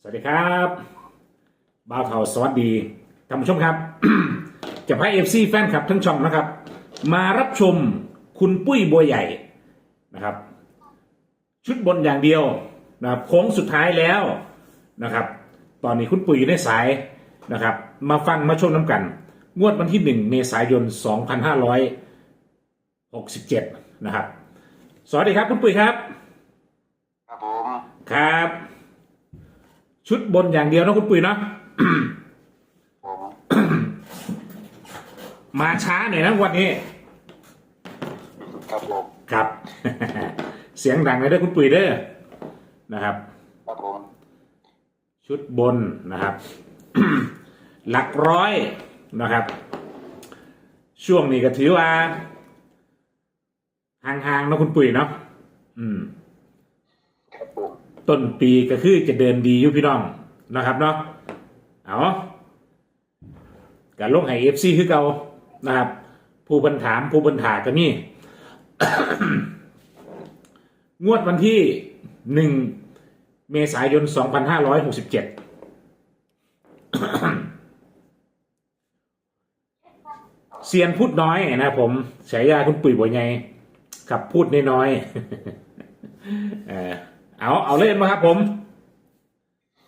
สวัสดีครับบ่าวเทาสวัสดีท่านผู้ชมครับ จะพาเอฟซีแฟนคลับทั้งช่องนะครับ มารับชมคุณปุ้ยบัวใหญ่นะครับ ชุดบนอย่างเดียวนะครับโค้งสุดท้ายแล้วนะครับ ตอนนี้คุณปุ้ยอยู่ในสายนะครับ มาฟังมาชมน้ำกัน งวดวันที่ 1 เมษายน 2567 นะครับ สวัสดีครับคุณปุ้ยครับ ครับผม ครับ ชุดบนอย่างเดียวนะคุณปุ๋ยเนาะผมมาช้าหน่อยนะวันนี้ ครับผมครับ เสียงดังเลยเด้อคุณปุ๋ยเด้อนะครับ ครับผมชุดบนนะครับ หลักร้อยนะครับ ช่วงนี้ก็ถือว่าห่างๆนะคุณปุ๋ยเนาะอืม ครับผม ต้นปีก็คือจะเดินดีอยู่พี่น้องนะครับเนาะเอาการลงให้เอฟซีคือเก่านะครับ ผู้บันถามผู้บันถาก็มีงวดวันที่หนึ่งเมษายนสองพันห้าร้อยหกสิบเจ็ดเซียนพูดน้อยนะผมฉายาคุณปุ๋ยบัวไงขับพูดน้อยๆ เออเอาเอาเล่นมาครับผม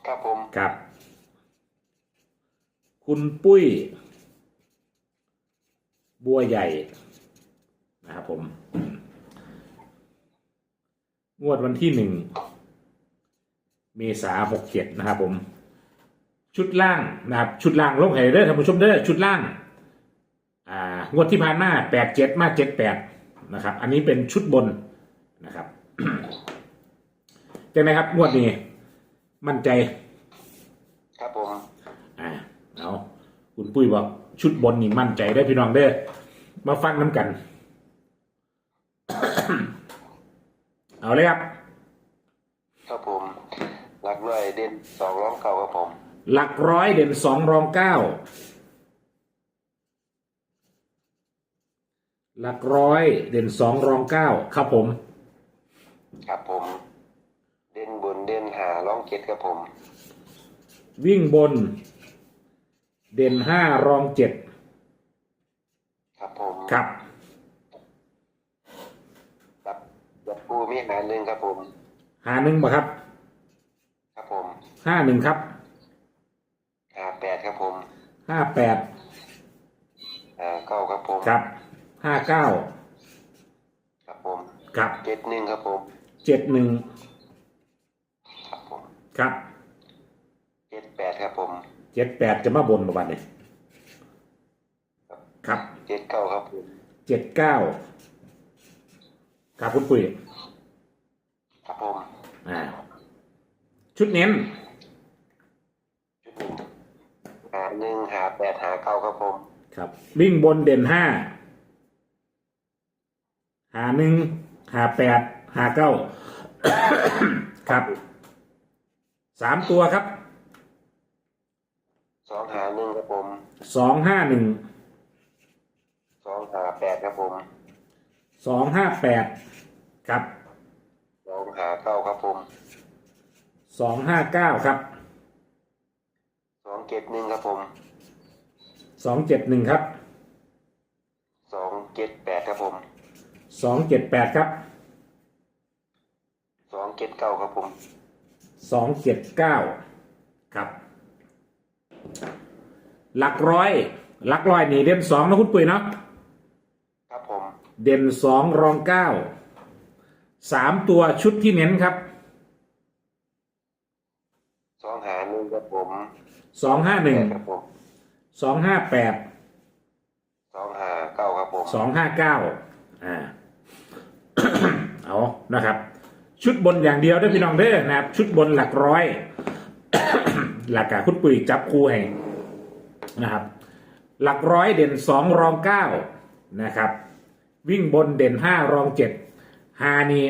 ครับผม ครับ คุณปุ้ย บัวใหญ่นะครับผม งวดวันที่หนึ่ง เมษาหกเจ็ดนะครับผม ชุดล่างนะครับ ชุดล่างลงให้เด้อท่านผู้ชมเด้อชุดล่าง อ่างวดที่ผ่านมาแปดเจ็ดมาเจ็ดแปดนะครับ อันนี้เป็นชุดบนนะครับ ใช่ไหมครับงวดนี้ มั่นใจ ครับผมอ่าเอาคุณปุ้ยบอกชุดบนนี่มั่นใจได้อพี่น้องเด้อมาฟังน้ำกัน เอาเลยครับ ครับผม หลักร้อยเด่นสองร้องเก่าครับผม หลักร้อยเด่นสองรองเก้าหลักร้อยเด่นสองรองเก้าครับผม ครับผมเด่นบนเด่น หาร้องเจ็ดครับผม วิ่งบน เด่นห้ารองเจ็ดครับผมครับครับจับปูมีหาหนึ่งครับผม หาหนึ่งบ่ครับ ครับผมห้าหนึ่งครับหาแปดครับผมห้าแปดหาเก้าครับผมครับห้าเก้าครับผมครับเจ็ดหนึ่งครับผมเจ็ดหนึ่ง ครับผมครับเจ็ดแปดครับผมเจ็ดแปดจะมาบนประมาณนี้ครับเจ็ดเก้าครับผมเจ็ดเก้าครับคุณปุ๋ยครับผมอ่า ชุดเน้นจุดหนึ่งหาหนึ่งหาแปดหาเก้าครับผม ครับ วิ่งบนเด่นห้าหาหนึ่งหาแปดหาเก้าครับ สามตัวครับสองหาหนึ่งครับผมสองห้าหนึ่งสองหาแปดครับผมสองห้าแปดครับสองหาเก้าครับผมสองห้าเก้าครับสองเจ็ดหนึ่งครับผมสองเจ็ดหนึ่งครับสองเจ็ดแปดครับผมสองเจ็ดแปดครับสองเจ็ดเก้าครับผม สองเจ็ดเก้าครับ หลักร้อยหลักร้อยนี่เด่นสองนะคุณปุ๋ยเนาะครับผม เด่นสองรองเก้าสามตัวชุดที่เน้นครับสองหาหนึ่งครับผมสองห้าหนึ่งครับผมสองห้าแปดสองหาเก้าครับผมสองห้าเก้าอ่าเอานะครับ ชุดบนอย่างเดียวเด้วยพี่น้องเด้อนะครับ ชุดบนหลักร้อย หลักกะคุณปุ๋ยจับคู่ให้นะครับ หลักร้อยเด่นสองรองเก้านะครับ วิ่งบนเด่นห้ารองเจ็ดฮานี่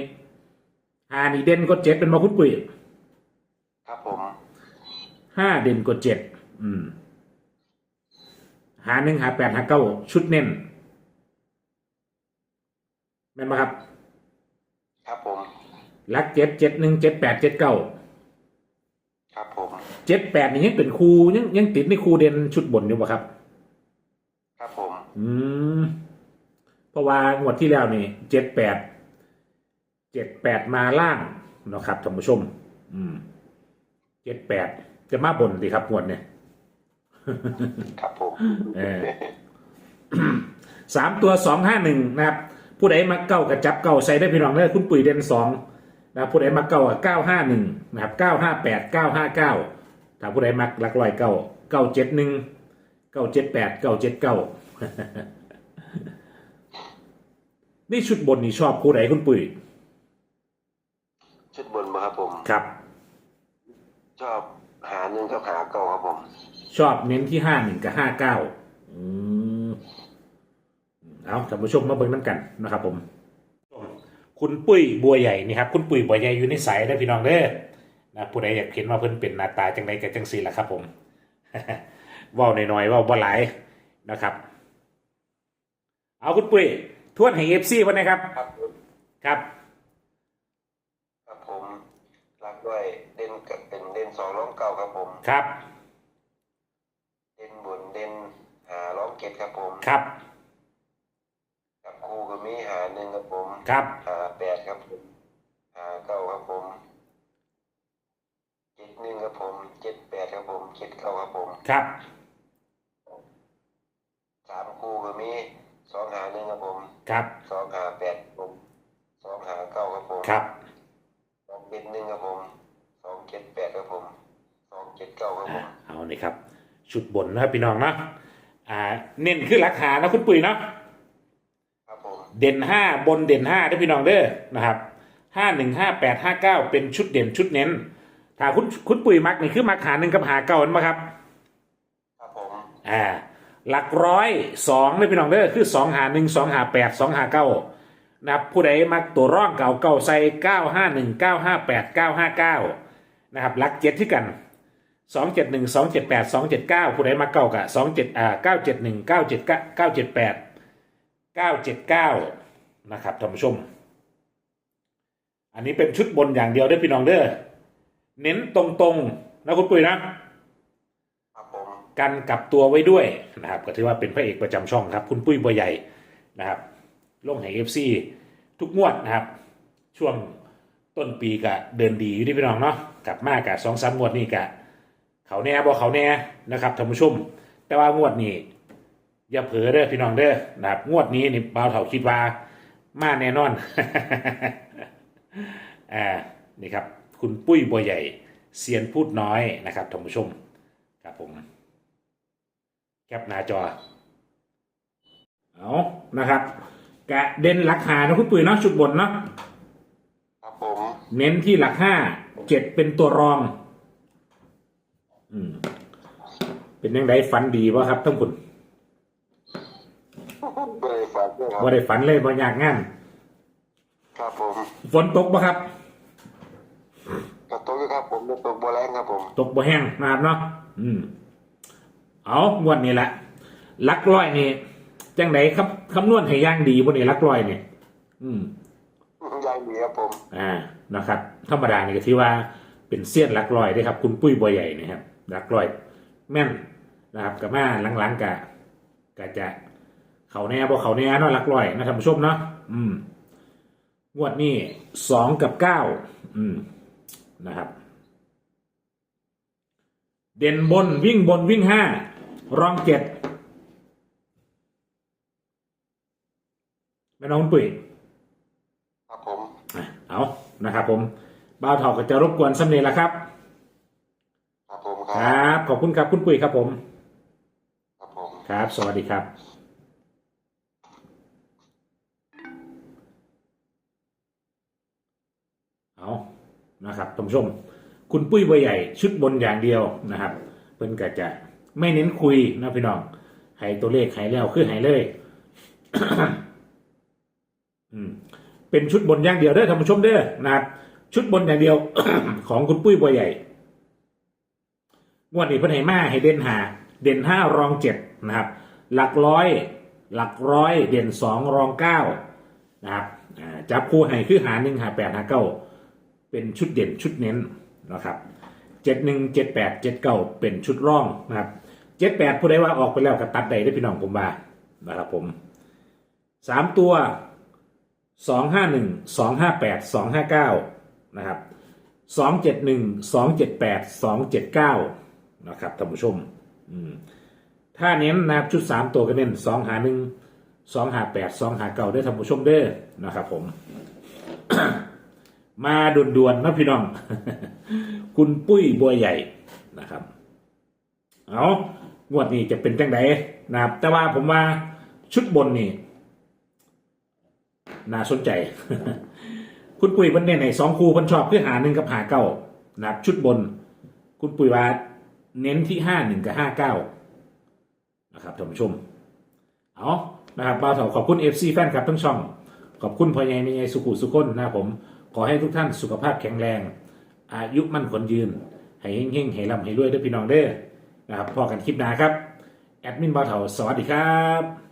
ฮานี่เด่นก็เจ็ดเป็นมาคุณปุ๋ยครับผมห้าเด่นก็เจ็ดอืมหาหนึ่งหาแปดหาเก้าชุดเน้นแม่นไหมครับ ครับผม ลักเจ็ดเจ็ดหนึ่งเจ็ดแปดเจ็ดเก้าครับผมเจ็ดแปดนี่ยังเป็นครูยังยังติดในครูเด่นชุดบนอยู่ป่ะครับ ครับผม อืมเพราะว่างวดที่แล้วนี่เจ็ดแปดเจ็ดแปดมาล่างเนาะครับท่านผู้ชม อืมเจ็ดแปดจะมาบนดีครับงวดเนี่ยครับผมเออสามตัวสองห้าหนึ่งนะครับ ผู้ใดมาเก้ากับจับเก้าใส่ได้พี่น้องเลยคุณปุ๋ยเด่นสอง นะครับผู้ใดมาเก้ากับเก้าห้าหนึ่งนะครับเก้าห้าแปดเก้าห้าเก้าถ้าผู้ใดมักหลักลอยเก้าเก้าเจ็ดหนึ่งเก้าเจ็ดแปดเก้าเจ็ดเก้านี่ชุดบนนี่ชอบผู้ใดคุณปุ๋ยชุดบนมาครับผมครับ ชอบหาหนึ่งกับหาเก้าครับผม ชอบเน้นที่ห้าหนึ่งกับห้าเก้าอืมเอาท่านผู้ชมมาเบิ่งน้ำกันนะครับผม คุณปุ้ยบัวใหญ่นี่ครับคุณปุ้ยบัวใหญ่อยู่ในสายได้อพี่น้องเด้อนะผู้ใดอยากเห็นว่าเพิ่นเป็นหน้าตาจังไดกับจังสีล่ะครับ ผมเว้าหน่อยๆเว้าบ่หลายนะครับ เอาคุณปุ้ยทวนให้เอฟซีวันนะครับ ครับผมครับ ครับผมรักด้วยเด่นกับเป็นเด่นสองร้องเก้าครับผม ครับ เด่นบนเด่นหาร้องเกตครับผม ครับ กับครูก็มีหาหนึ่งครับผม ครับหาแปดครับผมหาเก้าครับผมเจ็ดหนึ่ง ครับผมเจ็ดแปดครับผมเจ็ดเก้าครับผมครับสามคู่ก็มีสองหาหนึ่งครับผมครับสองหาแปดครับผมสองหาเก้าครับผมครับสองเจ็ดหนึ่งครับผมสองเจ็ดแปดครับผมสองเจ็ดเก้าครับผมเอานี่ครับ ชุดบนนะครับพี่น้องเนาะอ่าเน้นคือราคานะคุณปุ้ยเนาะครับผมเด่นห้าบนเด่นห้าด้วยพี่น้องเด้อนะครับห้าหนึ่งห้าแปดห้าเก้าเป็นชุดเด่นชุดเน้น ถ้าคุณคุณปุ๋ยมักนี่คือมักหาหนึ่งกับหาเก้าเห็นไหมครับ ครับผมอ่าหลักร้อยสองด้วยพี่น้องเด้อคือสองหาหนึ่งสองหาแปดสองหาเก้านะครับผู้ใดมักตัวร่องเก่าเก่าใส่เก้าห้าหนึ่งเก้าห้าแปดเก้าห้าเก้านะครับหลักเจ็ดที่กันสองเจ็ดหนึ่งสองเจ็ดแปดสองเจ็ดเก้าผู้ใดมาเก้ากะสองเจ็ดอ่าเก้าเจ็ดหนึ่งเก้าเจ็ดเก้าเจ็ดแปดเก้าเจ็ดเก้านะครับท่านผู้ชม อันนี้เป็นชุดบนอย่างเดียวเด้อพี่น้องเด้อ เน้นตรงๆนะคุณปุ้ยนะ ครับผมกันกลับตัวไว้ด้วยนะครับ ก็ถือว่าเป็นพระเอกประจำช่องครับ คุณปุ้ยบัวใหญ่นะครับลงให้เอฟซีทุกงวดนะครับ ช่วงต้นปีกะเดินดีอยู่ที่พี่น้องเนาะกลับมากะสองสามงวดนี่กะ เขาแน่บ่เขาแน่นะครับท่านผู้ชม แต่ว่างวดนี้ อย่าเผลอเด้อพี่น้องเด้อนะครับงวดนี้นี่บ่าวเถาคิดว่ามาแน่นอน อ่านี่ครับ คุณปุ้ยบัวใหญ่เซียนพูดน้อยนะครับท่านผู้ชมครับผมแคปหน้าจอเอานะครับกะเด่นหลักหานะคุณปุ๋ยเนาะชุดบนเนาะครับผมเน้นที่หลักห้าเจ็ดเป็นตัวรอง อืม เป็นยังไงฝันดีวะครับท่านคุณเบยฝากด้วยครับว่าได้ฝันเลยบ่อยากงาน ครับผม ฝนตกปะครับ กระตุกอยู่ครั บผมกระตุกบัวแรงครับผม ตกบ่แห้งนะครับเนาะอืม เอางวดนี้แหละหลักร้อยนี่จังไดครับคำนวณให้ย่างดีบนนี้หลักร้อยนี่อืมยายดีครับผม อ่านะครับธรรมดานี่ก็ที่ว่าเป็นเสี้ยนหลักลอยได้ครับ คุณปุ้ยบัวใหญ่นะครับหลักลอย แม่นนะครับกับมาหลังๆกะกะจะเขาแน่บ่เขาแน่เนาะหลักลอยนะท่านผู้ชมเนาะอืมงวดนี้สองกับเก้าอืมนะครับ เด่นบนวิ่งบนวิ่งห้ารองเจ็ดแม่น้องคุณปุ้ยครับผมอะเอานะครับผมบ่าวเถาก็จะรบกวนสำเนียงละครับ ครับผมคครัรับบขอบคุณครับคุณปุ๋ยครับผม ครับผม ครับ สวัสดีครับ เอานะครับท่านผู้ชม คุณปุ้ยบัวใหญ่ชุดบนอย่างเดียวนะครับเพิ่นก็จะไม่เน้นคุยนะพี่น้องให้ตัวเลขให้แล้วคือให้เลยเป็นชุดบนอย่างเดียวเด้อท่านผู้ชมเด้อนะครับ ชุดบนอย่างเดียวของคุณปุ้ยบัวใหญ่งวดนี้เพิ่นให้มาให้เด่นหา เด่นห้ารองเจ็ดนะครับ หลักร้อย หลักร้อยเด่นสองรองเก้านะครับจับคู่ให้คือหาหนึ่งหาแปดหาเก้าเป็นชุดเด่นชุดเน้น นะครับเจ็ดหนึ่งเจ็ดแปดเจ็ดเก้าเป็นชุดร่องนะครับเจ็ดแปดผู้ใดว่าออกไปแล้วก็ตัดใดได้พี่น้องผมว่านะครับผมสามตัวสองห้าหนึ่งสองห้าแปดสองห้าเก้านะครับสองเจ็ดหนึ่งสองเจ็ดแปดสองเจ็ดเก้านะครับท่านผู้ชมอืมถ้าเน้นนะครับชุดสามตัวก็เน้นสองหาหนึ่งสองหาแปดสองหาเก้าได้อท่านผู้ชมเด้อนะครับผม มาด่วนๆนะพี่น้อง คุณปุ้ยบัวใหญ่นะครับเอางวดนี้จะเป็นจังไดนะครับ แต่ว่าผมว่าชุดบนนี่น่าสนใจ คุณปุ้ยเพิ่นเน้นในสองคู่เพิ่นชอบคือหาหนึ่งกับหาเก้านะครับชุดบน คุณปุ้ยว่าเน้นที่ห้าหนึ่งกับห้าเก้านะครับท่านผู้ชม เอานะครับบ่าวถาขอบคุณเอฟซีแฟนคลับทั้งช่อง ขอบคุณพ่อใหญ่แม่ใหญ่สุขุสุขนนะครับผม ขอให้ทุกท่านสุขภาพแข็งแรง อายุมั่นขนยืน ให้เฮงๆให้ร่ำให้รวยด้วยพี่น้องเด้อนะครับพอกันคลิปหน้าครับ แอดมินบ่าวเถาสวัสดีครับ